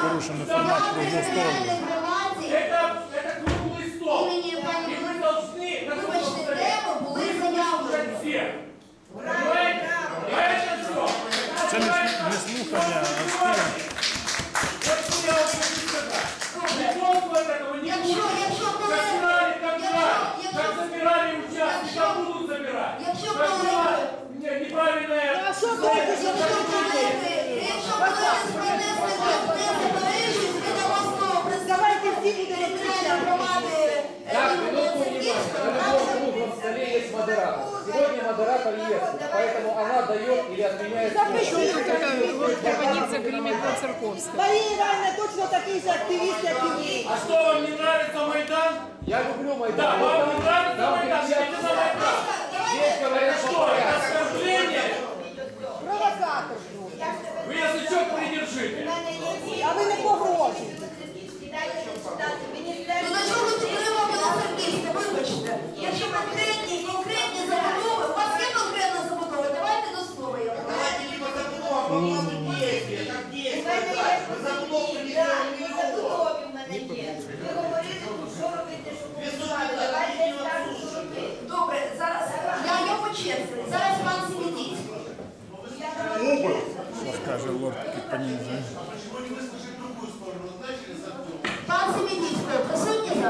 порушено формат круглого столу. Это, это круглый стол. Імені И пані мы должны на круглом Вибачте, столе теми були выслушать заявлені. всех. Понимаете? А это что? Це не, не слухання, а спір. Вот что я вам хочу сказать. Никто вот этого не Якщо- будет. якщо Как колеги- собирали, как якщо- брали. якщо- Как собирали участки, якщо- как будут собирать. якщо Как колеги- брали. Не, неправильное... модератор. Сегодня модератор есть, поэтому она дает или отменяет Запишіть. Проводиться Гримелька Церковская. Марія Івановна точно такий же активіст, як і ви. А что вам не нравится Майдан? Я люблю Майдан. Да, вам не нравится Там Майдан? кричат, Идите на Майдан. Здесь говорят, Что, что это порядок. оскорбление? Провокатор. Вы язычок придержите. А ви не погрожуєте. забудова, а плану действия, как действия. Вы забудову принесете миллион. Добре, зараз я є по черзі. Зараз пан Семетіць. Каже лорд Підпаніза. Почему не выслушать другую сторону? Начали с Артема. Пан Семетіць, присутній